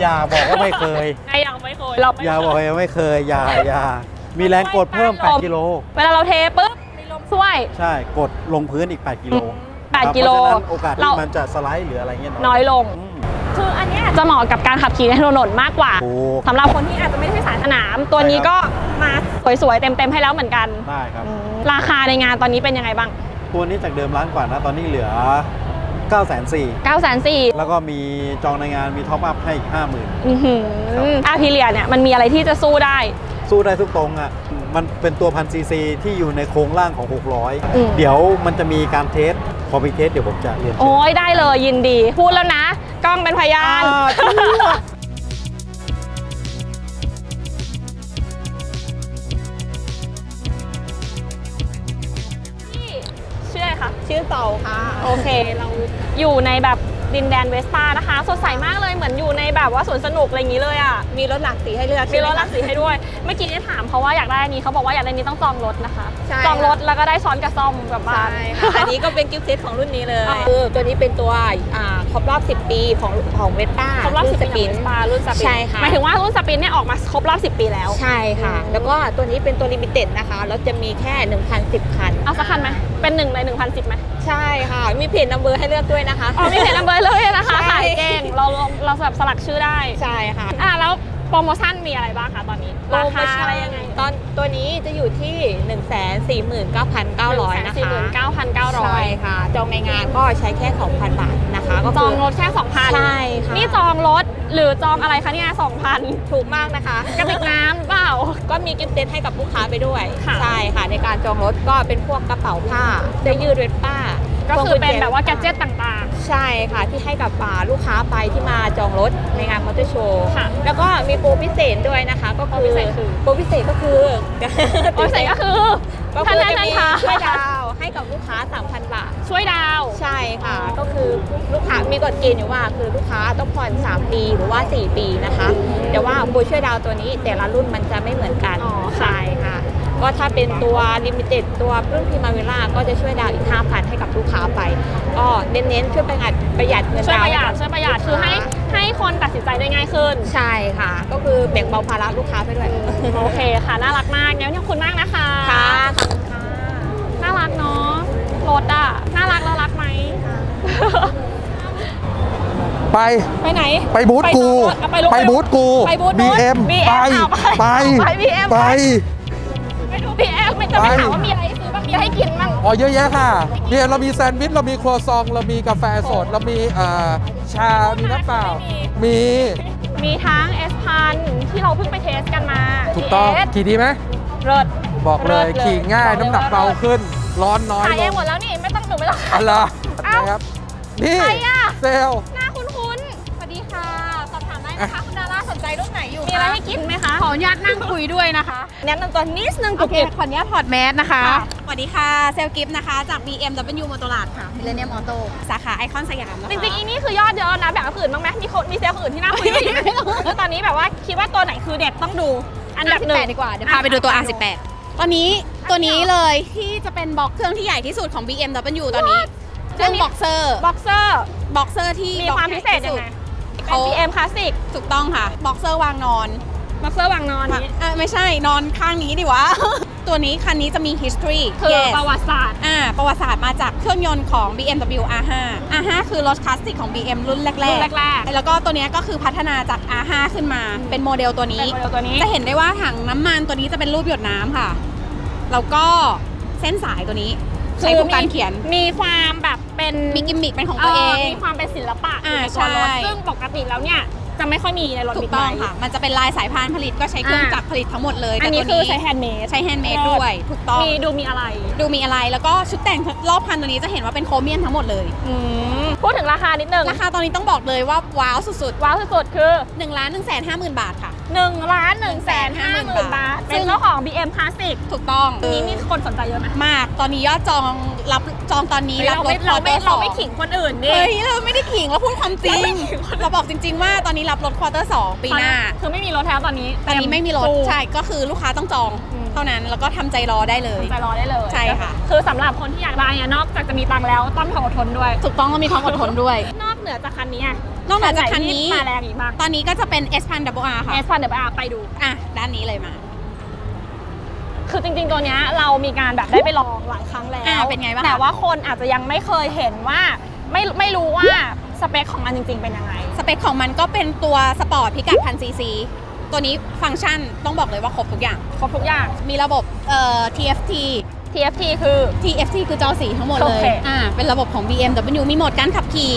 [SPEAKER 8] อย่าบอกว่าไม่เคย
[SPEAKER 1] ไอยังไม่เคยเราไม่
[SPEAKER 8] อย่า
[SPEAKER 1] เค
[SPEAKER 8] บอก
[SPEAKER 1] ย
[SPEAKER 8] ว่าไม่เคย อย่าอย่ามีแรงกดเพิ่ม 8 กิโล
[SPEAKER 1] เวลาเราเทปุ๊บมีลมช่วย
[SPEAKER 8] ใช่ กดลงพื้นอีก 8 กิโล
[SPEAKER 1] แปด
[SPEAKER 8] ครับ
[SPEAKER 1] กิโล
[SPEAKER 8] เพราะฉะนั้นโอกาส
[SPEAKER 1] เรา
[SPEAKER 8] ที่มันจะสไลด์หรืออะไรเงี้ย
[SPEAKER 1] น้อยลง
[SPEAKER 8] อืม
[SPEAKER 1] คืออันเนี้ยจะเหมาะกับการขับขี่ในถนนมากกว่า
[SPEAKER 8] ถูก
[SPEAKER 1] สำหรับคนที่อาจจะไม่ได้ใช้สายสนาม ตัวนี้
[SPEAKER 8] ใช่ครับ
[SPEAKER 1] ก็มาสวยๆ เต็มๆ ให้แล้วเหมือนกัน
[SPEAKER 8] ได้ครับ
[SPEAKER 1] อืมราคาในงานตอนนี้เป็นยังไงบ้าง
[SPEAKER 8] ตัวนี้จากเดิมล้านกว่านะ ตอนนี้เหลือ 9 4 0 0 0
[SPEAKER 1] 9 4 0 0
[SPEAKER 8] แล้วก็มีจองในงานมีท็อปอัพให้อีก 50,000
[SPEAKER 1] อือหืออาพิเลียเนี่ยมันมีอะไรที่จะสู้ได้
[SPEAKER 8] สู้ได้ทุกตรงอะ มันเป็นตัวพันซีซีที่อยู่ในโครงล่างของ
[SPEAKER 1] อืม
[SPEAKER 8] 600 เดี๋ยวมันจะมีการเทสพอมีเทสเดี๋ยวผมจะเรียนเชิญ
[SPEAKER 1] โอ้ยได้เลยยินดี พูดแล้วนะ กล้องเป็นพยาน
[SPEAKER 8] อ่าชัวร์
[SPEAKER 1] พี่ คะ
[SPEAKER 9] ชื่อเสาค่ะ
[SPEAKER 1] โอเค เราอยู่ในแบบ ดินแดนเวสป้านะคะ สดใสมากเลยเหมือนอยู่ในแบบว่าสวนสนุกอะไรอย่างนี้เลยอะ
[SPEAKER 9] มีรถหลากสีให้เลือก
[SPEAKER 1] มีรถหลักสีให้ด้วย เมื่อกี้ได้ถามเขาว่าอยากได้อันนี้เขาบอกว่าอยากได้อันนี้ต้องจองรถนะคะ
[SPEAKER 9] ใช่
[SPEAKER 1] จองรถแล้วก็ได้ช้อนกับซ่อมกลับบ้าน
[SPEAKER 9] ใช่ค่ะอันนี้ก็เป็นกิฟต์เซตของรุ่นนี้เลย
[SPEAKER 1] อ๋อ
[SPEAKER 9] คือตัวนี้เป็นตัวอ่าครบรอบ 10 ปีของของเวสป้า
[SPEAKER 1] ครบรอบ
[SPEAKER 9] รุ่น
[SPEAKER 1] 10ปี
[SPEAKER 9] น
[SPEAKER 1] ของเวสป้ารุ่นสปิน
[SPEAKER 9] ใช่ค่ะ
[SPEAKER 1] หมายถึงว่ารุ่นสปินเนี่ยออกมาครบรอบ 10 ปีแล้ว
[SPEAKER 9] ใช่ค่ะ
[SPEAKER 1] อืม
[SPEAKER 9] แล้วก็ตัวนี้เป็นตัวลิมิเต็ดนะคะ แล้วจะมีแค่ 1,010 คัน
[SPEAKER 1] เอาสักคันไหมเป็นหนึ่งใน1,010ไหม
[SPEAKER 9] ใช่ค่ะ มีเพจนัมเบอร์ให้เลือกด้วยนะคะ
[SPEAKER 1] อ๋อมีเพจนัมเบอร์เลยนะคะ
[SPEAKER 9] ใช่
[SPEAKER 1] ขายเก่งเราเราแบบสลักชื่อได้
[SPEAKER 9] ใช่ค่ะ
[SPEAKER 1] อะแล้วโปรโมชั่นมีอะไรบ้างคะตอนนี้ ราคาอะไรยังไง
[SPEAKER 9] ตอนตัวนี้จะอยู่ที่ 149,900 นะคะ
[SPEAKER 1] สี่หมื่นเก้าพันเก้าร้อ
[SPEAKER 9] ใช่
[SPEAKER 1] ย
[SPEAKER 9] ค่ะ จองในงานก็ใช้แค่ 2,000 บาทนะคะ ก็
[SPEAKER 1] จ
[SPEAKER 9] คือ
[SPEAKER 1] องรถแค่2,000
[SPEAKER 9] ใช่ค่ะ
[SPEAKER 1] นี่จองรถหรือจองอะไรคะเนี่ย2,000
[SPEAKER 9] ถูกมากนะคะ
[SPEAKER 1] กระติกน้ำหรือเปล่า
[SPEAKER 9] ก็มีกิฟต์เซตให้กับลูกค้าไปด้วย
[SPEAKER 1] ค่ะ
[SPEAKER 9] ใช่ค่ะ ในการจองรถก็เป็นพวกกระเป๋าผ้าเสื้อยืดเวทป้า
[SPEAKER 1] ก็
[SPEAKER 9] พว
[SPEAKER 1] คือ
[SPEAKER 9] กุญ
[SPEAKER 1] เป็น
[SPEAKER 9] จ
[SPEAKER 1] แบบว่าแกดเจิตต่าง
[SPEAKER 9] ใช่ค่ะที่ให้กับอ่าลูกค้าไปที่มาจองรถในงานมอเตอร์โชว์
[SPEAKER 1] ค่ะ
[SPEAKER 9] แล้วก็มีโปรพิเศษด้วยนะคะ ก็
[SPEAKER 1] โปร
[SPEAKER 9] คือ
[SPEAKER 1] พิเศษคือ
[SPEAKER 9] โปรพิเศษก็คือ
[SPEAKER 1] ๆ โอ้ยใส่ก็คือ
[SPEAKER 9] ก็
[SPEAKER 1] ท่า
[SPEAKER 9] คื
[SPEAKER 1] น
[SPEAKER 9] อ
[SPEAKER 1] นั้น
[SPEAKER 9] จะ
[SPEAKER 1] นั้น
[SPEAKER 9] มี
[SPEAKER 1] ค่ะ
[SPEAKER 9] ช่วยดาวให้กับลูกค้า 3,000 บาท
[SPEAKER 1] ช่วยดาว
[SPEAKER 9] ใช่ค่ะ ก็คือลูกค้ามีกฎเกณฑ์อยู่ว่า คือลูกค้าต้องผ่อน 3 ปีหรือว่า 4 ปีนะคะ แต่ว่าโปรช่วยดาวตัวนี้แต่ละรุ่นมันจะไม่เหมือนกัน
[SPEAKER 1] อ๋อค่ะ
[SPEAKER 9] ใช่ค่ะ ก็ถ้าเป็นตัวลิมิเต็ดตัวรุ่นพิมาเวล่าก็จะช่วยดาวอีก 5,000 ให้กับลูกค้าไป ก็เน้นๆช่วยประหยัดประหยัดเงิน
[SPEAKER 1] ช่วย
[SPEAKER 9] ดาว
[SPEAKER 1] ประหยัด
[SPEAKER 9] ให้กับ
[SPEAKER 1] ช่วยประหยัดคือให้ให้คนตัดสินใจได้ง่ายขึ้น
[SPEAKER 9] ใช่ค่ะ ก็คือแบ่งเบาภาระลูกค้าไปด้วย
[SPEAKER 1] โอเคค่ะ น่ารักมากงั้นขอบคุณมากนะคะ
[SPEAKER 9] ค่ะ
[SPEAKER 1] น่ารักเนาะรถอะน่ารักแล้วรักไหม
[SPEAKER 10] ไป
[SPEAKER 1] ไปไหน
[SPEAKER 10] ไปบูธกู
[SPEAKER 1] ไปรถ
[SPEAKER 10] ไปบูธกู
[SPEAKER 1] ไปบูธนู้น
[SPEAKER 10] BM ไป
[SPEAKER 1] BM
[SPEAKER 10] ไป
[SPEAKER 1] ไป BM
[SPEAKER 10] ไป
[SPEAKER 1] ไปดูพี่แอฟไม่ จะไปถามว่ามีอะไรให้ซื้อบ้างมีอะไรให้กินบ้าง
[SPEAKER 10] อ๋อเยอะแยะค่ะเนี่ยเรามีแซนด์วิชเรามีครัวซอง เรามีกาแฟสด เรามีอ่าชา มีน้ำเปล่า มี
[SPEAKER 1] มีทั้งเอสพันที่เราเพิ่งไปเทสกันมา
[SPEAKER 10] ถูกต้อง
[SPEAKER 1] DS
[SPEAKER 10] ขี่ดีไหม
[SPEAKER 1] เลิศ
[SPEAKER 10] บอกเลย
[SPEAKER 1] เลิศเลย
[SPEAKER 10] ขี่ง่าย
[SPEAKER 1] บอกเลย
[SPEAKER 10] น้ำหนัก
[SPEAKER 1] ว่า
[SPEAKER 10] เบาขึ้น ร้อนน้อย
[SPEAKER 1] ขาย
[SPEAKER 10] ล
[SPEAKER 1] เอง
[SPEAKER 10] ง
[SPEAKER 1] หมดแล้วนี่ไม่ต้องหนูไม่ต้อง
[SPEAKER 10] อะไร
[SPEAKER 1] เอ้า
[SPEAKER 10] นะครับ นี่
[SPEAKER 1] ใครอะ
[SPEAKER 10] เซลล
[SPEAKER 1] หน้าคุ้น
[SPEAKER 3] สวัสดีค่ะ สอบถามได้นะคะคุณ ดาราสนใจรุ่นไหนอยู่
[SPEAKER 1] ๆมีอะไรให้กินไหมคะ
[SPEAKER 3] ขออนุญาตนั่งคุยด้วยนะคะ
[SPEAKER 1] แนะนำตัวนิดนึง
[SPEAKER 3] โอ
[SPEAKER 1] กุ๊ก
[SPEAKER 3] เค
[SPEAKER 1] กิ๊บ
[SPEAKER 3] ขออนุญาตถอดแมสนะคะ
[SPEAKER 1] ค่ะ
[SPEAKER 3] สวัสดีค่ะ เซลกิฟนะคะ จาก BMW มอเตอร์ลาดค่ะ Millennium Auto สาขาไอคอนสยามนะคะ
[SPEAKER 1] จริงๆอีนี่คือยอดเยอะนะแบบอื่นบ้างไหมมีคนมีเซลล์คนอื่นที่น่าคุยด้วยอีกไหมคือตอนนี้แบบว่าคิดว่าตัวไหนคือเด็ดต้องดู อันดับหนึ่ง
[SPEAKER 3] R18 ดีกว่า เดี๋ยวพาไปดูตัว R18 ตอนนี้ตัวนี้เลยที่จะเป็นบล็อกเครื่องที่ใหญ่ที่สุดของ BMW ตอนนี้เครื่องบ็อกเซอร์
[SPEAKER 1] บ็อกเซอร์
[SPEAKER 3] บ็อกเซอร์ที่
[SPEAKER 1] มีความพิเศษยังไง
[SPEAKER 3] เขา
[SPEAKER 1] เป็น BM คลาสสิก
[SPEAKER 3] ถูกต้องค่ะบ็อกเซอร์วางนอน
[SPEAKER 1] บ็อกเซอร์วางนอนนี้
[SPEAKER 3] อะไม่ใช่นอนข้างนี้ดิวะ ตัวนี้คันนี้จะมี history
[SPEAKER 1] คือ
[SPEAKER 3] Yes
[SPEAKER 1] ประวัติศาสตร์
[SPEAKER 3] อ่าประวัติศาสตร์มาจากเครื่องยนต์ของ BMW R5 R5 คือรถคลาสสิกของ BM รุ่นแรกๆ
[SPEAKER 1] รุ่นแรกๆ
[SPEAKER 3] แล้วก็ตัวเนี้ยก็คือพัฒนาจาก R5 ขึ้นมาเป็นโมเดลตัวนี้
[SPEAKER 1] เป็นโมเดลตัวนี้
[SPEAKER 3] จะเห็นได้ว่าถังน้ำมันตัวนี้จะเป็นรูปหยดน้ำค่ะ แล้วก็เส้นสายตัวนี้ ใช้กับการเขียน
[SPEAKER 1] มีความแบบ เป็น
[SPEAKER 3] มีกิมมิคเป็นของตัวเอง
[SPEAKER 1] มีความเป็นศิลปะ
[SPEAKER 3] อ่า
[SPEAKER 1] อยู่ในตัวรถ
[SPEAKER 3] ใช่
[SPEAKER 1] ซึ่งปกติแล้วเนี่ยจะไม่ค่อยมีในรถ
[SPEAKER 3] ถู
[SPEAKER 1] บิ๊
[SPEAKER 3] ก
[SPEAKER 1] ก
[SPEAKER 3] ต้
[SPEAKER 1] ไบ
[SPEAKER 3] อง
[SPEAKER 1] ค์
[SPEAKER 3] ค่ะ มันจะเป็นลายสายพานผลิตก็ใช้เครื่อง
[SPEAKER 1] อ่า
[SPEAKER 3] จักรผลิตทั้งหมดเลย
[SPEAKER 1] อัน
[SPEAKER 3] แต่
[SPEAKER 1] นี้
[SPEAKER 3] ตัว
[SPEAKER 1] คือใช้แฮนด์เมด
[SPEAKER 3] ใช้แฮนด์เมดด้วย ถูกต้อง
[SPEAKER 1] มีดูมีอะไร
[SPEAKER 3] ดูมีอะไรแล้วก็ชุดแต่งรอบคันตัวนี้จะเห็นว่าเป็นโครเมียมทั้งหมดเลย
[SPEAKER 1] อืมพูดถึงราคานิดนึง
[SPEAKER 3] ราคาตอนนี้ต้องบอกเลยว่าว้าวสุด
[SPEAKER 1] ว้าวสุดๆคือ
[SPEAKER 3] ๆ1ล้าน1แสนห้าหมื่นบาทค่ะ
[SPEAKER 1] 1ล้าน1แสนห้าหมื่นบาท เป็นเจ้าของ BM Classic
[SPEAKER 3] ถูกต้อง
[SPEAKER 1] นี้มีคนสนใจเยอะไหม
[SPEAKER 3] มาก ตอนนี้ยอดจองรับจองตอนนี้
[SPEAKER 1] เฮ้ย
[SPEAKER 3] รับ
[SPEAKER 1] เรา
[SPEAKER 3] ร
[SPEAKER 1] ไม่
[SPEAKER 3] ถ
[SPEAKER 1] เราไม่
[SPEAKER 3] ควอ
[SPEAKER 1] เรา
[SPEAKER 3] ต
[SPEAKER 1] ไม่
[SPEAKER 3] สอง
[SPEAKER 1] ขิงคนอื่นดิ
[SPEAKER 3] เฮ้ยเราไม่ได้ขิงเราพูดความจริ
[SPEAKER 1] เรา
[SPEAKER 3] ง
[SPEAKER 1] ไม่ขิง
[SPEAKER 3] เราบอกจริง ๆ ว่าตอนนี้รับรถควอเตอร์สองปีหน้า
[SPEAKER 1] คือไม่มีรถแล้วตอนนี้
[SPEAKER 3] ตอนนี้ไม่มีรถ
[SPEAKER 1] สู้
[SPEAKER 3] ใช่ ก็คือลูกค้าต้องจอง
[SPEAKER 1] อืม
[SPEAKER 3] เท่านั้น แล้วก็ทำใจรอได้เลย
[SPEAKER 1] ใจรอได้เลย
[SPEAKER 3] ใช่ค่ะ
[SPEAKER 1] คือสำหรับคนที่อยากได้เนี่ยนอกจากจะมีตังค์แล้วต้องมีความอดทนด้วย
[SPEAKER 3] ถูกต้องก็มีความอดทนด้วย
[SPEAKER 1] นอกเหนือจากคันนี้ะ
[SPEAKER 3] นอกเหนือจากคันนี้
[SPEAKER 1] ไหที่มาแรงอีกบ้าง
[SPEAKER 3] ตอนนี้ก็จะเป็น S พัน Double R ค่ะ
[SPEAKER 1] เอสพันเดี๋ยวไปอาไปดู
[SPEAKER 3] อะ ด้านนี้เลยมา
[SPEAKER 1] คือจริงๆตัวเนี้ยเรามีการแบบได้ไปลองหลายครั้งแล้ว
[SPEAKER 3] อ่าเป็นไงบ้างคะ
[SPEAKER 1] แต่ว่าคนอาจจะยังไม่เคยเห็นว่าไม่ไม่รู้ว่าสเปคของมันจริงๆเป็นยังไง
[SPEAKER 3] สเปคของมันก็เป็นตัวสปอร์ตพิกัดพันซีซีตัวนี้ฟังก์ชันต้องบอกเลยว่าครบทุกอย่าง
[SPEAKER 1] ครบทุกอย่าง
[SPEAKER 3] มีระบบเอ่อ TFT
[SPEAKER 1] TFT คือ
[SPEAKER 3] TFT คือจอสีทั้งหมดเล
[SPEAKER 1] โอย เค
[SPEAKER 3] อ่า เป็นระบบของ BMW มีโหมดการขับขี่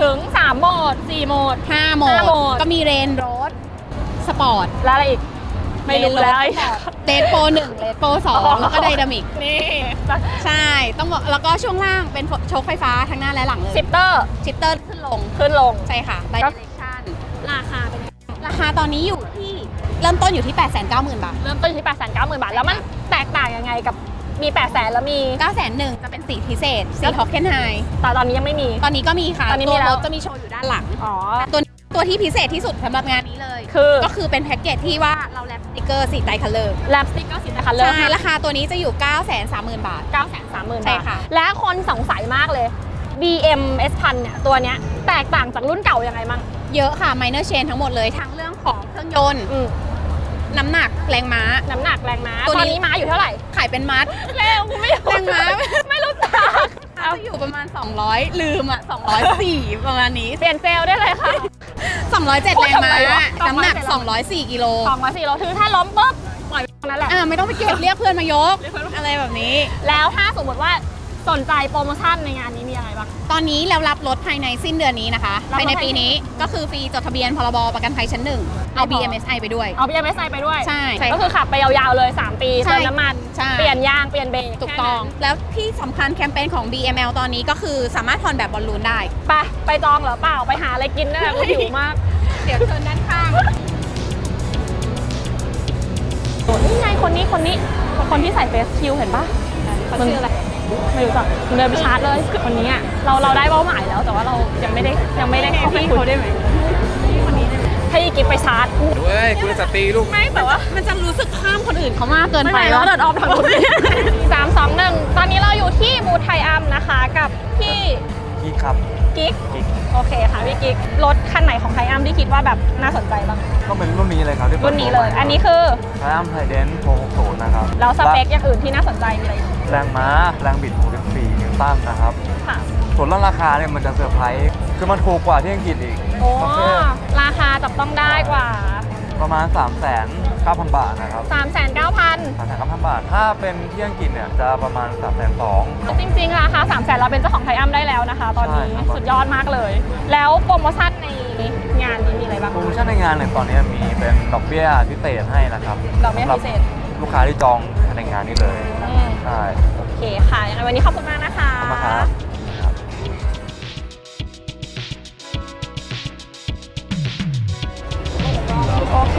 [SPEAKER 1] ถึง 3 โหมด 4 โหมด
[SPEAKER 3] 5โหมด
[SPEAKER 1] ห้าโหมด
[SPEAKER 3] ก็มีเรนโรดสปอร์ต
[SPEAKER 1] แล้วอะไรอีก ไม่รู้แล้ว
[SPEAKER 3] เดทโปรหนึ่งเดทโปรสองแล้วก็ไดนามิก
[SPEAKER 1] นี่
[SPEAKER 3] ใช่ ต้องบอก แล้วก็ช่วงล่างเป็นโชคไฟฟ้าทั้งหน้าและหลังเลย
[SPEAKER 1] ชิปเตอร์
[SPEAKER 3] ชิปเตอร์ขึ้นลง
[SPEAKER 1] ขึ้นลง
[SPEAKER 3] ใช่ค่ะได
[SPEAKER 1] ก็
[SPEAKER 3] เรกชัน
[SPEAKER 1] ราคาเป็นไง
[SPEAKER 3] ราคาตอนนี้อยู่ที่เริ่มต้นอยู่ที่ 890,000 บาท
[SPEAKER 1] เริ่มต้นอยู่ที่8 9 0 0 0 0 บาท แล้วมันแตกต่างยังไงกับ มี8 0 0 0 0แล้วมี
[SPEAKER 3] 901จะเป็นสีพิเศษ สีฮอกเคนไฮ
[SPEAKER 1] แต่ตอนนี้ยังไม่มี
[SPEAKER 3] ตอนนี้ก็มีค่ะ
[SPEAKER 1] ตอนนี้
[SPEAKER 3] ตั
[SPEAKER 1] มี
[SPEAKER 3] ว
[SPEAKER 1] แล้ว
[SPEAKER 3] รถจะมีโชว์อยู่ด้านหลัง
[SPEAKER 1] อ๋อ
[SPEAKER 3] ตัวตัวที่พิเศษที่สุดสำหรับงานนี้เลย
[SPEAKER 1] คือ
[SPEAKER 3] ก็คือเป็นแพ็กเกจที่ว่าเราแลปสติกเกอร์สีไตรคัลเลอร์
[SPEAKER 1] แลปสติกก็สีนะคะเลิศ
[SPEAKER 3] ใช่ราคาตัวนี้จะอยู่ 930,000 บาท
[SPEAKER 1] 9 3 0 0 0 0
[SPEAKER 3] ใช่
[SPEAKER 1] บาท
[SPEAKER 3] ค่ะ
[SPEAKER 1] และคนสงสัยมากเลย BM S พันเนี่ยตัวเนี้ยแตกต่างจากรุ่นเก่ายังไงมั่ง
[SPEAKER 3] เยอะค่ะ minor change ทั้งหมดเลยทั้งเรื่องของเครื่องยนต์
[SPEAKER 1] อืม
[SPEAKER 3] น้ำหนักแรงม้า
[SPEAKER 1] น้ำหนักแรงม้า
[SPEAKER 3] ตัวนี้
[SPEAKER 1] ตอนนี้ม้าอยู่เท่าไหร่
[SPEAKER 3] ขายเป็นมัด
[SPEAKER 1] เร็วกูไม่รู้
[SPEAKER 3] แรงม้า
[SPEAKER 1] ไม่รู้จักเอา
[SPEAKER 3] จะอยู่ประมาณ 200 ลืมอะ 204 ประมาณนี้
[SPEAKER 1] เปลี่ยนเซลลได้เลยค่ะ
[SPEAKER 3] 207 แรงม้า
[SPEAKER 1] ทำไมวะ
[SPEAKER 3] น้ำหนัก
[SPEAKER 1] 207
[SPEAKER 3] 204 กิโล
[SPEAKER 1] สองร้อยสี่โลคือถ้าล้มปุ๊บปล่อยตรงนั้นแหละ
[SPEAKER 3] อ่าไม่ต้องไปเก็บเรียกเพื่อนมายก อะไรแบบนี้
[SPEAKER 1] แล้วถ้าสมมติว่า สนใจโปรโมชั่นในงานนี้มีอะไรบ้าง
[SPEAKER 3] ตอนนี้แล้วรับรถภายในสิ้นเดือนนี้นะคะ
[SPEAKER 1] รับรถ
[SPEAKER 3] ภายในปีนี้ก็คือฟรีจดทะเบียนพรบประกันภัยชั้นหนึ่งเอา
[SPEAKER 1] ไม่พอ
[SPEAKER 3] BMSI ไปด้วย
[SPEAKER 1] เอา BMSI ไปด้วย
[SPEAKER 3] ใช่ใช่
[SPEAKER 1] ก็คือขับไปยาวๆเลย 3 ปี
[SPEAKER 3] ใช่
[SPEAKER 1] เติมน้ำมัน
[SPEAKER 3] ใช่
[SPEAKER 1] เปลี่ยนยาง เปลี่ยนเบรก
[SPEAKER 3] ถูกต้องแล้วที่สำคัญแคมเปญของ BML ตอนนี้ก็คือสามารถผ่อนแบบบอลลูนได้
[SPEAKER 1] ไปไปจองเหรอเปล่า ไปหาอะไรกินนั่นแหละกูหิวมาก
[SPEAKER 3] เดี๋ยวเชิญด้านข้าง
[SPEAKER 1] นี่ไงคนนี้คนนี้ คนที่ใส่เฟสชิลเห็นปะ
[SPEAKER 3] เขาชื่ออะไร
[SPEAKER 1] ไม่รู้จักเดินไปชาร์จเลยคนนี้อะเราเราได้เป้าหมายแล้วแต่ว่าเรายังไม่ได้ยังไม่ได้เข้าไปคุยได้ไหมให้อีกิฟไปชาร์จ
[SPEAKER 10] ด้วยคุณสตรีลูก
[SPEAKER 1] ไม่แต่ว่า
[SPEAKER 3] มันจะรู้สึกข้ามคนอื่นเขามากเกิน
[SPEAKER 1] ไม่
[SPEAKER 3] ไป
[SPEAKER 1] ไหว
[SPEAKER 3] แล้
[SPEAKER 1] แล้ววเดินออมทางนู้นสามสองหนึ่งตอนนี้เราอยู่ที่บูธไทยอัมนะคะกับพี่
[SPEAKER 8] พี่ครับ
[SPEAKER 1] กิ๊ก
[SPEAKER 8] กิ๊ก
[SPEAKER 1] โอเคค่ะพี่กิ๊กรถคันไหนของไทยอัมที่คิดว่าแบบน่าสนใจบ้าง
[SPEAKER 8] ก็เป็นรุ่นนี้เลยครับที่ปิด
[SPEAKER 1] รุ่นนี้เลย อันนี้คือ
[SPEAKER 8] ไทอัมไทเดนโปร60นะครับ
[SPEAKER 1] แล้วสเปคอย่างอื่นที่น่าสนใจมีอะไรอีก
[SPEAKER 8] แรงม้าแรงบิด 64 นิวตันนะครับ
[SPEAKER 1] ค่ะ
[SPEAKER 8] ส่วนเรื่องราคาเนี่ยมันจะเซอร์ไพรส์คือมันถูกกว่าที่อังกฤษอีก
[SPEAKER 1] โอ้
[SPEAKER 8] โอเค
[SPEAKER 1] ราคาจับต้องได้กว่า
[SPEAKER 8] ประมาณ 3 9 0 0 0 บาทนะครับ
[SPEAKER 1] 3 9 0 0 0
[SPEAKER 8] 3 9 0 0 0บาท ถ้าเป็นที่อังกฤษเนี่ยจะประมาณ 3 2 0 0 0
[SPEAKER 1] จริงๆราคา3 0 0 0 0เราเป็นเจ้าของไทยอัมได้แล้วนะคะ ตอนนี้
[SPEAKER 8] ใช่ครับ
[SPEAKER 1] สุดยอดมากเลย แล้วโปรโมชั่นในงานนี้มีอะไรบ้าง
[SPEAKER 8] โปรโมชั่นในงานเนี่ยตอนนี้มีเป็นดอกเบี้ยพิเศษให้นะครับ
[SPEAKER 1] ดอกเบี้ยพิเศษ
[SPEAKER 8] สำหรับลูกค้าที่จองในงานนี้เลย
[SPEAKER 1] อืม
[SPEAKER 8] ใช่
[SPEAKER 1] โอเคค่ะยังไงวันนี้ขอบคุณมากนะคะ
[SPEAKER 8] ขอบคุณครับโอเค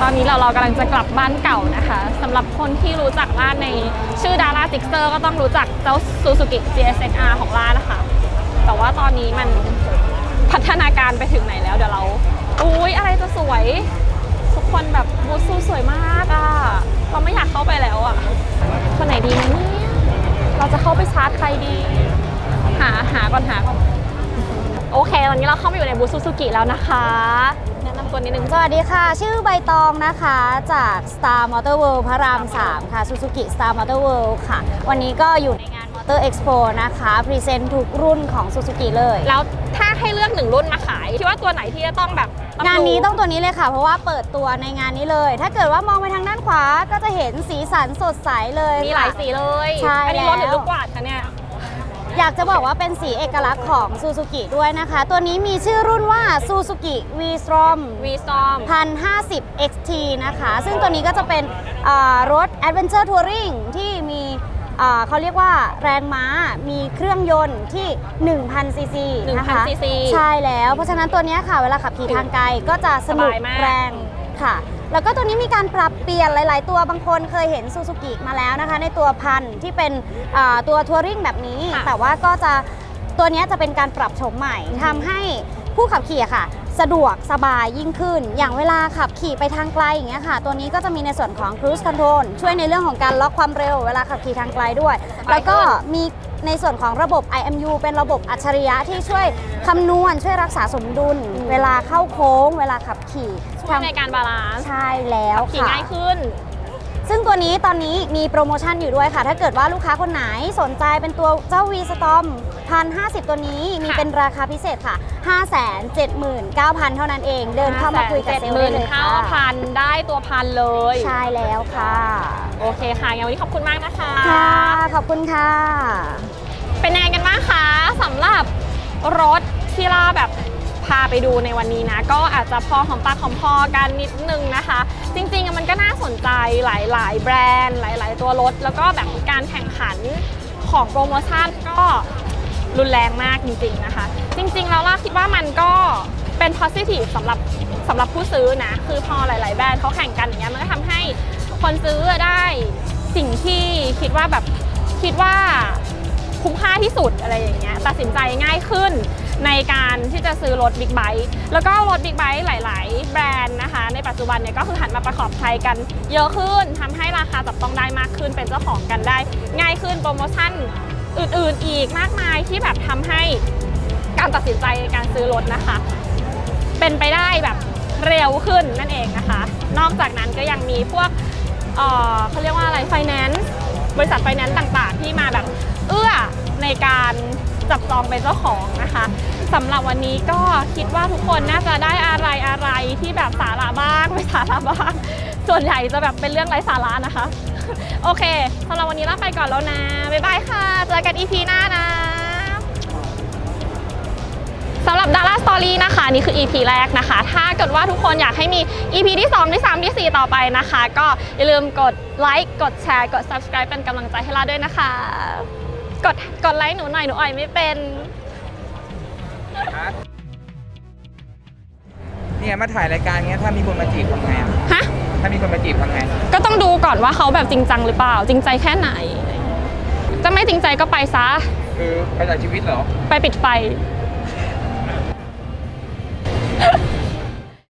[SPEAKER 1] ตอนนี้เราเรากำลังจะกลับบ้านเก่านะคะสำหรับคนที่รู้จักร้านในชื่อดาราติกเซอร์ก็ต้องรู้จักเจ้า Suzuki GSXR ของร้านนะคะ แต่ว่าตอนนี้มันพัฒนาการไปถึงไหนแล้วเดี๋ยวเราอุ้ยอะไรจะสวย ทุกคนแบบบูสูสวยมากอะ่ะ เราไม่อยากเข้าไปแล้ว ดีนะเนี่ยเราจะเข้าไปชาร์จใครดี หาหาก่อนหาก่อนโอเค ตอนนี้เราเข้ามาอยู่ในบูธซูซูกิแล้วนะคะแนะนำตัวนิดนึง
[SPEAKER 11] สวัสดีค่ะ ชื่อใบตองนะคะจาก Star Motor World พระราม 3 ค่ะ Suzuki Star Motor World ค่ะ วันนี้ก็อยู่ในงาน Motor Expo นะคะพรีเซนต์ทุกรุ่นของ Suzuki เลย
[SPEAKER 1] แล้วถ้าให้เลือกหนึ่งรุ่นมาขายคิดว่าตัวไหนที่จะต้องแบบ
[SPEAKER 11] งานนี้ต้องตัวนี้เลยค่ะ เพราะว่าเปิดตัวในงานนี้เลย ถ้าเกิดว่ามองไปทางด้านขวาก็จะเห็นสีสันสดใสเลย
[SPEAKER 1] มีหลาย
[SPEAKER 11] ค่ะ
[SPEAKER 1] สีเลย
[SPEAKER 11] ใช่
[SPEAKER 1] อันี้รถหรือ
[SPEAKER 11] แล้ว
[SPEAKER 1] ลูกกวาดคะเนี่ย
[SPEAKER 11] อยากจะบอกว่าเป็นสีเอกลักษณ์ของ Suzuki ด้วยนะคะ ตัวนี้มีชื่อรุ่นว่า Suzuki V-Strom
[SPEAKER 1] วีซอม
[SPEAKER 11] 1050 XT นะคะ ซึ่งตัวนี้ก็จะเป็นอ่ารถ Adventure Touring ที่มีอ่า เขาเรียกว่าแรงม้ามีเครื่องยนต์ที่ 1,000ซีซีนะคะ
[SPEAKER 1] 1,000 cc
[SPEAKER 11] ใช่แล้ว เพราะฉะนั้นตัวเนี้ยค่ะ เวลาขับขี่ทางไกลก็จะสนุก
[SPEAKER 1] สบายมาก
[SPEAKER 11] แรงค่ะ แล้วก็ตัวนี้มีการปรับเปลี่ยนหลาย ๆ ตัวบางคนเคยเห็นซูซูกิมาแล้วนะคะ ในตัวพันที่เป็นอ่าตัวทัวริงแบบนี้ แต่ว่าก็จะตัวเนี้ยจะเป็นการปรับโฉมใหม่ทำให้ ผู้ขับขี่อะค่ะ สะดวกสบายยิ่งขึ้น อย่างเวลาขับขี่ไปทางไกลอย่างเงี้ยค่ะ ตัวนี้ก็จะมีในส่วนของ cruise control ช่วยในเรื่องของการล็อกความเร็วเวลาขับขี่ทางไกลด้วย แล้วก็มีในส่วนของระบบ IMU เป็นระบบอัจฉริยะที่ช่วยคำนวณ ช่วยรักษาสมดุล เวลาเข้าโค้ง เวลาขับขี่
[SPEAKER 1] ช่วยในการบาลานซ์
[SPEAKER 11] ใช่แล้ว
[SPEAKER 1] ขี่
[SPEAKER 11] ค่ะ
[SPEAKER 1] ง่ายขึ้น
[SPEAKER 11] ซึ่งตัวนี้ตอนนี้มีโปรโมชั่นอยู่ด้วยค่ะ ถ้าเกิดว่าลูกค้าคนไหนสนใจเป็นตัวเจ้า V Storm 1,050 ตัวนี้มี
[SPEAKER 1] ค่ะ
[SPEAKER 11] เป็นราคาพิเศษค่ะ 579,000 เท่านั้นเอง เดินเข้ามาคุยกับเซลล์ได้เลยค่ะ
[SPEAKER 1] พันได้ตัวพันเลย
[SPEAKER 11] ใช่แล้วค่ะ
[SPEAKER 1] โอเคค่ะงั้นวันนี้ขอบคุณมากนะคะ
[SPEAKER 11] ค่ะ ขอบคุณค่ะ
[SPEAKER 1] เป็นยังไงกันบ้างคะสำหรับรถที่ล่าแบบ พาไปดูในวันนี้นะ ก็อาจจะพอหอมปากหอมคอกันนิดนึงนะคะ จริงๆมันก็น่าสนใจหลาย ๆ แบรนด์ หลาย ๆ ตัวรถ แล้วก็แบบการแข่งขันของโปรโมชั่นก็รุนแรงมากจริง ๆ นะคะ จริง ๆ แล้วล่าคิดว่ามันก็เป็น positive สำหรับสำหรับผู้ซื้อนะ คือพอหลาย ๆ แบรนด์เขาแข่งกันอย่างเงี้ยมันก็ทำให้คนซื้อได้สิ่งที่คิดว่าแบบคิดว่าคุ้มค่าที่สุดอะไรอย่างเงี้ยตัดสินใจง่ายขึ้น ในการที่จะซื้อรถบิ๊กไบค์แล้วก็รถบิ๊กไบค์หลาย ๆ แบรนด์นะคะ ในปัจจุบันเนี่ยก็คือหันมาประกอบใช้กันเยอะขึ้นทำให้ราคาจับต้องได้มากขึ้น เป็นเจ้าของกันได้ ง่ายขึ้นโปรโมชั่นอื่น ๆ อีกมากมายที่แบบทำให้การตัดสินใจในการซื้อรถนะคะ เป็นไปได้แบบเร็วขึ้นนั่นเองนะคะ นอกจากนั้นก็ยังมีพวกเออเขาเรียกว่าอะไรไฟแนนซ์บริษัทไฟแนนซ์ต่าง ๆ ที่มาแบบเอื้อในการ จับจองเป็นเจ้าของนะคะสำหรับวันนี้ก็คิดว่าทุกคนน่าจะได้อะไรอะไรที่แบบสาระบ้างไม่สาระบ้าง ส่วนใหญ่จะแบบเป็นเรื่องไร้สาระนะคะ โอเคสำหรับวันนี้ลาไปก่อนแล้วนะ บ๊ายบายค่ะ เจอกันอีพีหน้านะสำหรับ Dara Story นะคะ นี่คือ EP แรกนะคะ ถ้าเกิดว่าทุกคนอยากให้มี EP ที่ 2 ที่ 3 ที่ 4 ต่อไปนะคะ ก็อย่าลืมกดไลค์กดแชร์ กด Subscribe เป็นกำลังใจให้เราด้วยนะคะ กดกดไลค์หนูหน่อยหนูอ่อยไม่เป็น
[SPEAKER 12] เนี่ยมาถ่ายรายการเงี้ยถ้ามีคนมาจีบทำไงอะ
[SPEAKER 1] ฮะ
[SPEAKER 12] ถ้ามีคนมาจีบทำไง
[SPEAKER 1] ก็ต้องดูก่อนว่าเขาแบบจริงจังหรือเปล่า จริงใจแค่ไหน จะไม่จริงใจก็ไปซะ
[SPEAKER 12] คือไปจากชีวิตเหรอ
[SPEAKER 1] ไปปิดไฟ